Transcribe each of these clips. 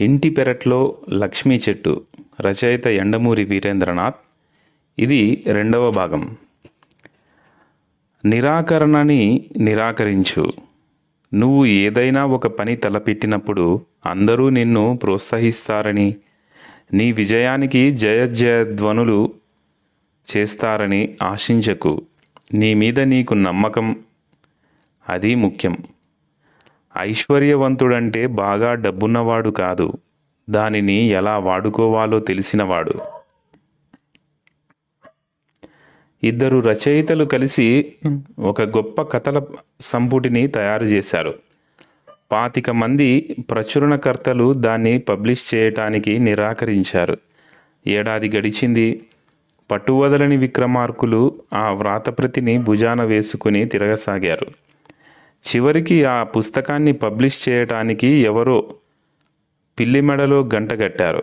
ఇంటి పెరట్లో లక్ష్మీ చెట్టు రచయిత ఎండమూరి వీరేంద్రనాథ్. ఇది రెండవ భాగం. నిరాకరణని నిరాకరించు. నువ్వు ఏదైనా ఒక పని తలపెట్టినప్పుడు అందరూ నిన్ను ప్రోత్సహిస్తారని నీ విజయానికి జయజయధ్వనులు చేస్తారని ఆశించకు. నీ మీద నీకు నమ్మకం. అది ముఖ్యం. ఐశ్వర్యవంతుడంటే బాగా డబ్బున్నవాడు కాదు. దానిని ఎలా వాడుకోవాలో తెలిసినవాడు. ఇద్దరు రచయితలు కలిసి ఒక గొప్ప కథల సంపుటిని తయారు చేశారు. పాతిక మంది ప్రచురణకర్తలు దాన్ని పబ్లిష్ చేయటానికి నిరాకరించారు. ఏడాది గడిచింది. పట్టువదలని విక్రమార్కులు ఆ వ్రాతప్రతిని భుజాన వేసుకుని తిరగసాగారు. చివరికి ఆ పుస్తకాన్ని పబ్లిష్ చేయటానికి ఎవరో పిల్లి మెడలో గంటగట్టారు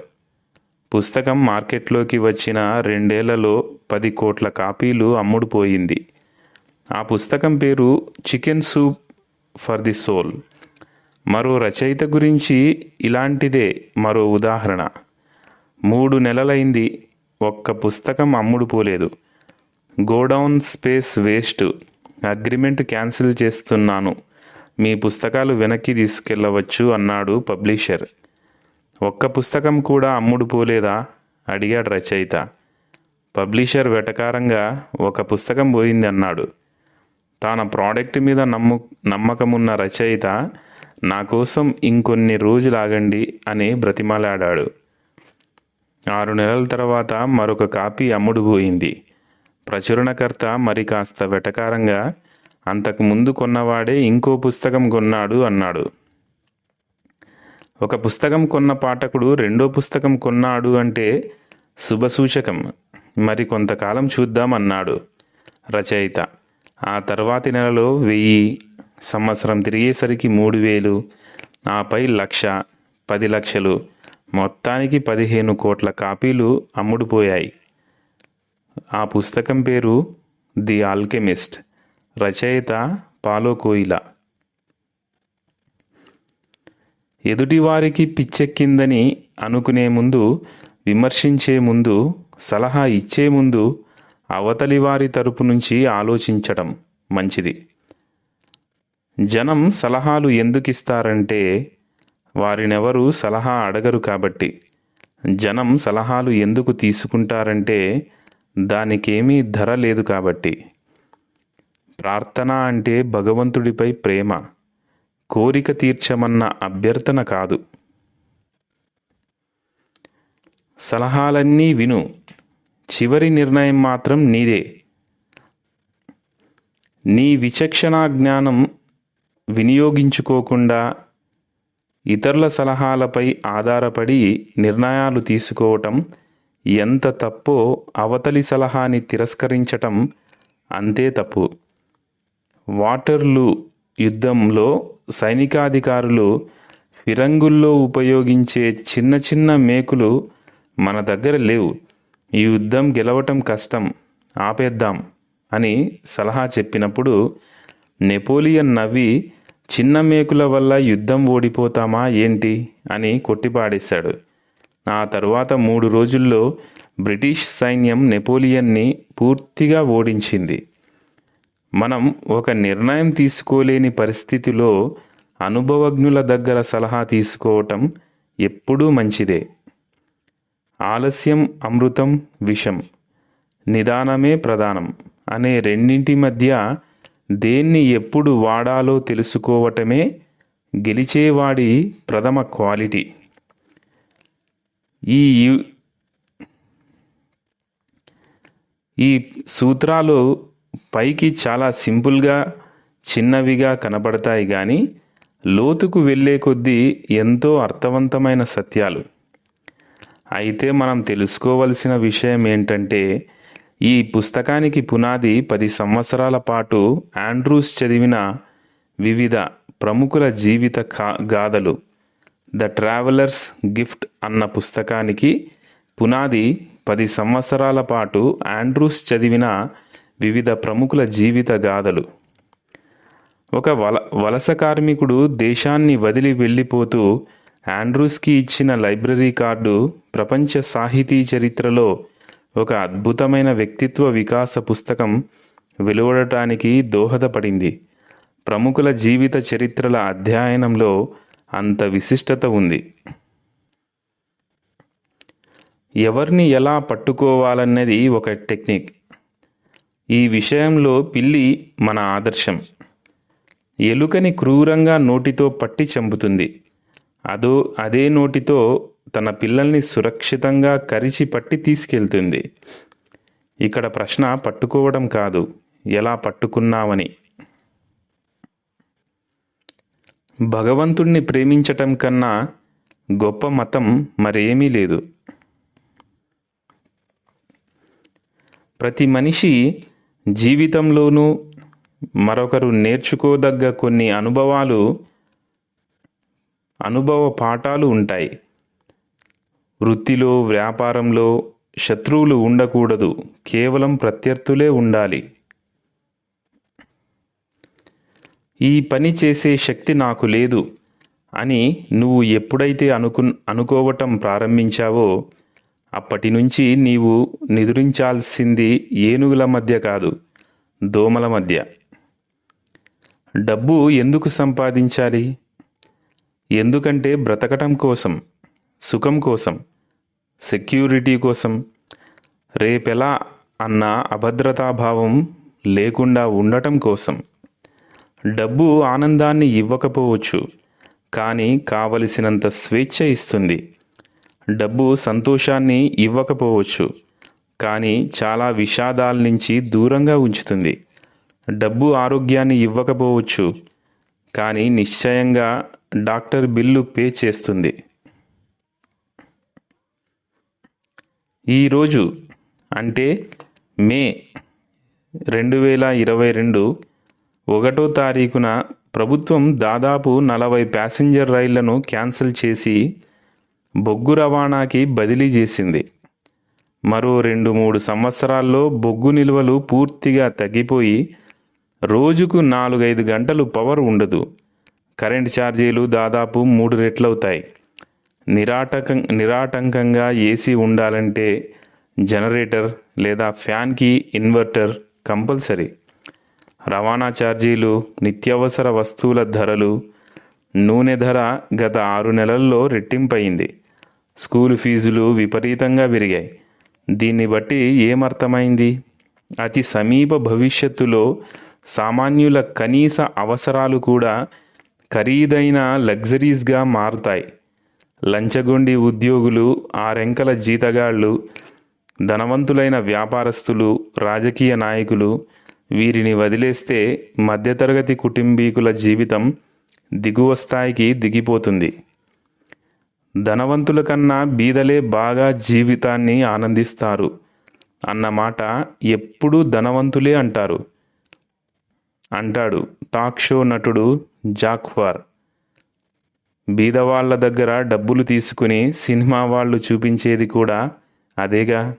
పుస్తకం మార్కెట్లోకి వచ్చిన రెండేళ్ళలో పది కోట్ల కాపీలు అమ్ముడుపోయింది. ఆ పుస్తకం పేరు chicken soup for the soul. మరో రచయిత గురించి ఇలాంటిదే మరో ఉదాహరణ. మూడు నెలలైంది ఒక్క పుస్తకం అమ్ముడుపోలేదు. Godown space waste. Agreement cancel చేస్తున్నాను. మీ పుస్తకాలు వెనక్కి తీసుకెళ్ళవచ్చు అన్నాడు పబ్లిషర్. ఒక్క పుస్తకం కూడా అమ్ముడు పోలేదా? అడిగాడు రచయిత. పబ్లిషర్ వెటకారంగా ఒక పుస్తకం పోయింది అన్నాడు. తన ప్రోడక్ట్ మీద నమ్ము నమ్మకమున్న రచయిత నా కోసం ఇంకొన్ని రోజులు ఆగండి అని బ్రతిమలాడాడు. ఆరు నెలల తర్వాత మరొక కాపీ అమ్ముడు పోయింది. ప్రచురణకర్త మరి కాస్త వెటకారంగా అంతకు ముందు కొన్నవాడే ఇంకో పుస్తకం కొన్నాడు అన్నాడు. ఒక పుస్తకం కొన్న పాఠకుడు రెండో పుస్తకం కొన్నాడు అంటే శుభసూచకం. మరి కొంతకాలం చూద్దామన్నాడు రచయిత. ఆ తర్వాతి నెలలో వెయ్యి సంవత్సరం తిరిగేసరికి మూడు వేలు ఆపై లక్ష పది లక్షలు మొత్తానికి పదిహేను కోట్ల కాపీలు అమ్ముడుపోయాయి. ఆ పుస్తకం పేరు ది ఆల్కెమిస్ట్. రచయిత పాలో కోయిలా. ఎదుటివారికి పిచ్చెక్కిందని అనుకునే ముందు విమర్శించే ముందు సలహా ఇచ్చే ముందు అవతలి వారి తరపు నుంచి ఆలోచించడం మంచిది. జనం సలహాలు ఎందుకు ఇస్తారంటే వారినెవరు సలహా అడగరు కాబట్టి. జనం సలహాలు ఎందుకు తీసుకుంటారంటే దానికేమీ ధర లేదు కాబట్టి. ప్రార్థన అంటే భగవంతుడిపై ప్రేమ. కోరిక తీర్చమన్న అభ్యర్థన కాదు. సలహాలన్నీ విను. చివరి నిర్ణయం మాత్రం నీదే. నీ విచక్షణా జ్ఞానం వినియోగించుకోకుండా ఇతరుల సలహాలపై ఆధారపడి నిర్ణయాలు తీసుకోవటం ఎంత తప్పో అవతలి సలహాని తిరస్కరించటం అంతే తప్పు. వాటర్లు యుద్ధంలో సైనికాధికారులు ఫిరంగుల్లో ఉపయోగించే చిన్న చిన్న మేకులు మన దగ్గర లేవు. ఈ యుద్ధం గెలవటం కష్టం. ఆపేద్దాం అని సలహా చెప్పినప్పుడు నెపోలియన్ నవ్వి చిన్న మేకుల వల్ల యుద్ధం ఓడిపోతామా ఏంటి? అని కొట్టిపాడేశాడు. ఆ తరువాత మూడు రోజుల్లో బ్రిటిష్ సైన్యం నెపోలియన్ని పూర్తిగా ఓడించింది. మనం ఒక నిర్ణయం తీసుకోలేని పరిస్థితిలో అనుభవజ్ఞుల దగ్గర సలహా తీసుకోవటం ఎప్పుడూ మంచిదే. ఆలస్యం అమృతం విషం నిదానమే ప్రధానం అనే రెండింటి మధ్య దేన్ని ఎప్పుడు వాడాలో తెలుసుకోవటమే గెలిచేవాడి ప్రథమ క్వాలిటీ. ఈ ఈ సూత్రాలు పైకి చాలా సింపుల్గా చిన్నవిగా కనబడతాయి కానీ లోతుకు వెళ్ళే కొద్దీ ఎంతో అర్థవంతమైన సత్యాలు. అయితే మనం తెలుసుకోవలసిన విషయం ఏంటంటే ఈ పుస్తకానికి పునాది పది సంవత్సరాల పాటు ఆండ్రూస్ చదివిన వివిధ ప్రముఖుల జీవిత గాథలు. ద ట్రావెలర్స్ గిఫ్ట్ అన్న పుస్తకానికి పునాది పది సంవత్సరాల పాటు ఆండ్రూస్ చదివిన వివిధ ప్రముఖుల జీవిత గాథలు. ఒక వల వలస కార్మికుడు దేశాన్ని వదిలి వెళ్ళిపోతూ ఆండ్రూస్కి ఇచ్చిన లైబ్రరీ కార్డు ప్రపంచ సాహితీ చరిత్రలో ఒక అద్భుతమైన వ్యక్తిత్వ వికాస పుస్తకం వెలువడటానికి దోహదపడింది. ప్రముఖుల జీవిత చరిత్రల అధ్యయనంలో అంత విశిష్టత ఉంది. ఎవరిని ఎలా పట్టుకోవాలన్నది ఒక టెక్నిక్. ఈ విషయంలో పిల్లి మన ఆదర్శం. ఎలుకని క్రూరంగా నోటితో పట్టి చంపుతుంది. అదో అదే నోటితో తన పిల్లల్ని సురక్షితంగా కరిచి పట్టి తీసుకెళ్తుంది. ఇక్కడ ప్రశ్న పట్టుకోవడం కాదు. ఎలా పట్టుకున్నావని భగవంతుణ్ణి ప్రేమించటం కన్నా గొప్ప మతం మరేమీ లేదు. ప్రతి మనిషి జీవితంలోనూ మరొకరు నేర్చుకోదగ్గ కొన్ని అనుభవాలు అనుభవ పాఠాలు ఉంటాయి. వృత్తిలో వ్యాపారంలో శత్రువులు ఉండకూడదు. కేవలం ప్రత్యర్థులే ఉండాలి. ఈ పని చేసే శక్తి నాకు లేదు అని నువ్వు ఎప్పుడైతే అనుకు అనుకోవటం ప్రారంభించావో అప్పటి నుంచి నీవు నిదురించాల్సింది ఏనుగుల మధ్య కాదు దోమల మధ్య. డబ్బు ఎందుకు సంపాదించాలి? ఎందుకంటే బ్రతకటం కోసం సుఖం కోసం సెక్యూరిటీ కోసం రేపెలా అన్న అభద్రతాభావం లేకుండా ఉండటం కోసం. డబ్బు ఆనందాన్ని ఇవ్వకపోవచ్చు కానీ కావలసినంత స్వేచ్ఛ ఇస్తుంది. డబ్బు సంతోషాన్ని ఇవ్వకపోవచ్చు కానీ చాలా విషాదాల నుంచి దూరంగా ఉంచుతుంది. డబ్బు ఆరోగ్యాన్ని ఇవ్వకపోవచ్చు కానీ నిశ్చయంగా డాక్టర్ బిల్లు పే చేస్తుంది. ఈరోజు అంటే మే రెండు వేల ఇరవై రెండు ఒకటో తారీఖున ప్రభుత్వం దాదాపు నలభై ప్యాసింజర్ రైళ్ళను క్యాన్సిల్ చేసి బొగ్గు రవాణాకి బదిలీ చేసింది. మరో రెండు మూడు సంవత్సరాల్లో బొగ్గు నిల్వలు పూర్తిగా తగ్గిపోయి రోజుకు నాలుగైదు గంటలు పవర్ ఉండదు. కరెంట్ ఛార్జీలు దాదాపు మూడు రెట్లవుతాయి. నిరాటకం నిరాటంకంగా ఏసీ ఉండాలంటే జనరేటర్ లేదా ఫ్యాన్కి ఇన్వర్టర్ కంపల్సరీ. రవాణా ఛార్జీలు నిత్యావసర వస్తువుల ధరలు నూనె ధర గత ఆరు నెలల్లో రెట్టింపయింది. స్కూల్ ఫీజులు విపరీతంగా పెరిగాయి. దీన్ని బట్టి ఏమర్థమైంది? అతి సమీప భవిష్యత్తులో సామాన్యుల కనీస అవసరాలు కూడా ఖరీదైన లగ్జరీస్గా మారుతాయి. లంచగొండి ఉద్యోగులు ఆరెంకల జీతగాళ్ళు ధనవంతులైన వ్యాపారస్తులు రాజకీయ నాయకులు వీరిని వదిలేస్తే మధ్యతరగతి కుటుంబీకుల జీవితం దిగువ స్థాయికి దిగిపోతుంది. ధనవంతుల కన్నా బీదలే బాగా జీవితాన్ని ఆనందిస్తారు అన్నమాట ఎప్పుడూ ధనవంతులే అంటారు. అంటాడు టాక్ షో నటుడు జాక్వార్. బీదవాళ్ళ దగ్గర డబ్బులు తీసుకుని సినిమా వాళ్ళు చూపించేది కూడా అదేగా?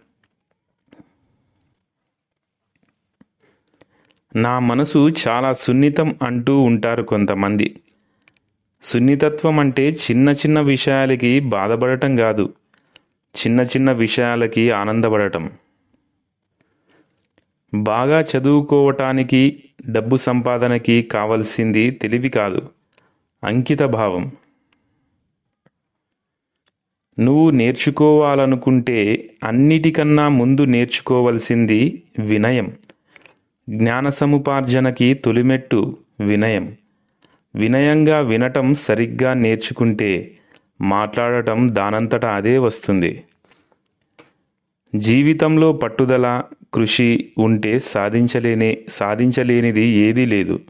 నా మనసు చాలా సున్నితం అంటూ ఉంటారు కొంతమంది. సున్నితత్వం అంటే చిన్న చిన్న విషయాలకి బాధపడటం కాదు. చిన్న చిన్న విషయాలకి ఆనందపడటం. బాగా చదువుకోవటానికి డబ్బు సంపాదనకి కావలసింది తెలివి కాదు. అంకిత భావం. నువ్వు నేర్చుకోవాలనుకుంటే అన్నిటికన్నా ముందు నేర్చుకోవలసింది వినయం. జ్ఞాన సముపార్జనకి తొలిమెట్టు వినయం. వినయంగా వినటం సరిగ్గా నేర్చుకుంటే మాట్లాడటం దానంతట అదే వస్తుంది. జీవితంలో పట్టుదల కృషి ఉంటే సాధించలేని సాధించలేనిది ఏదీ లేదు.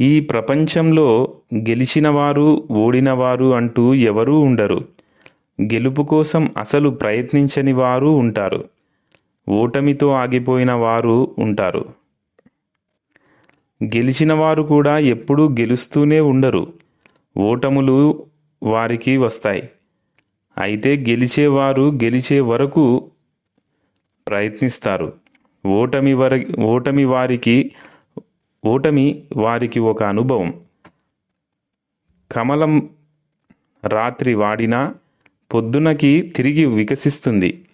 ఈ ప్రపంచంలో గెలిచినవారు ఓడినవారు అంటూ ఎవరూ ఉండరు. గెలుపు కోసం అసలు ప్రయత్నించని వారు ఉంటారు. ఓటమితో ఆగిపోయిన వారు ఉంటారు. గెలిచిన వారు కూడా ఎప్పుడూ గెలుస్తూనే ఉండరు. ఓటములు వారికి వస్తాయి. అయితే గెలిచేవారు గెలిచే వరకు ప్రయత్నిస్తారు. ఓటమి వర ఓటమి వారికి ఓటమి వారికి ఒక అనుభవం. కమలం రాత్రి వాడినా పొద్దునకి తిరిగి వికసిస్తుంది.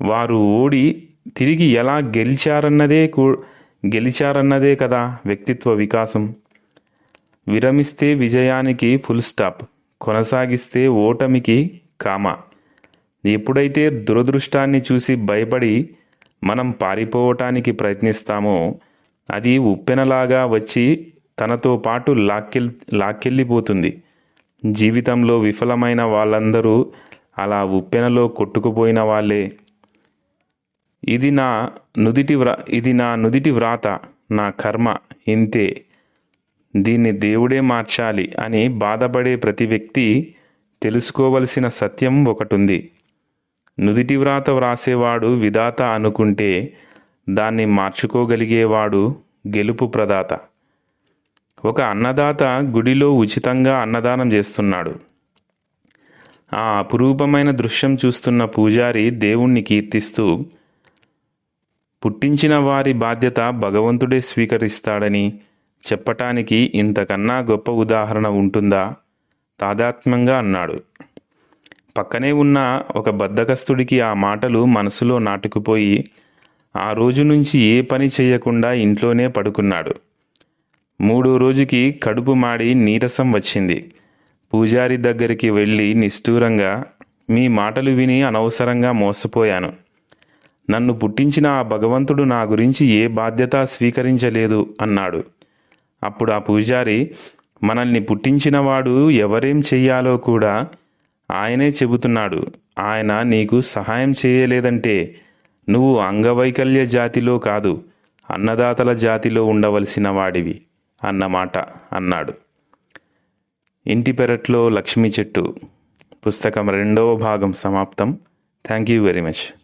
వారు ఓడి తిరిగి ఎలా గెలిచారన్నదే కూ గెలిచారన్నదే కదా వ్యక్తిత్వ వికాసం. విరమిస్తే విజయానికి ఫుల్ స్టాప్ కొనసాగిస్తే ఓటమికి కామ. ఎప్పుడైతే దురదృష్టాన్ని చూసి భయపడి మనం పారిపోవటానికి ప్రయత్నిస్తామో అది ఉప్పెనలాగా వచ్చి తనతో పాటు లాక్కెల్ లాక్కెళ్ళిపోతుంది. జీవితంలో విఫలమైన వాళ్ళందరూ అలా ఉప్పెనలో కొట్టుకుపోయిన వాళ్ళే. ఇది నా నుదిటి వ్రా ఇది నా నుదిటి వ్రాత నా కర్మ ఇంతే. దీన్ని దేవుడే మార్చాలి అని బాధపడే ప్రతి వ్యక్తి తెలుసుకోవలసిన సత్యం ఒకటుంది. నుదిటి వ్రాత వ్రాసేవాడు విధాత అనుకుంటే దాన్ని మార్చుకోగలిగేవాడు గెలుపు ప్రదాత. ఒక అన్నదాత గుడిలో ఉచితంగా అన్నదానం చేస్తున్నాడు. ఆ అపురూపమైన దృశ్యం చూస్తున్న పూజారి దేవుణ్ణి కీర్తిస్తూ పుట్టించిన వారి బాధ్యత భగవంతుడే స్వీకరిస్తాడని చెప్పటానికి ఇంతకన్నా గొప్ప ఉదాహరణ ఉంటుందా? తాదాత్మ్యంగా అన్నాడు. పక్కనే ఉన్న ఒక బద్ధకస్తుడికి ఆ మాటలు మనసులో నాటుకుపోయి ఆ రోజు నుంచి ఏ పని చేయకుండా ఇంట్లోనే పడుకున్నాడు. మూడో రోజుకి కడుపు మాడి నీరసం వచ్చింది. పూజారి దగ్గరికి వెళ్ళి నిష్ఠూరంగా మీ మాటలు విని అనవసరంగా మోసపోయాను. నన్ను పుట్టించిన ఆ భగవంతుడు నా గురించి ఏ బాధ్యత స్వీకరించలేదు అన్నాడు. అప్పుడు ఆ పూజారి మనల్ని పుట్టించినవాడు ఎవరేం చెయ్యాలో కూడా ఆయనే చెబుతున్నాడు. ఆయన నీకు సహాయం చేయలేదంటే నువ్వు అంగవైకల్య జాతిలో కాదు అన్నదాతల జాతిలో ఉండవలసిన వాడివి అన్నమాట అన్నాడు. ఇంటి పెరట్లో లక్ష్మీ చెట్టు. పుస్తకం రెండవ భాగం సమాప్తం. Thank you very much.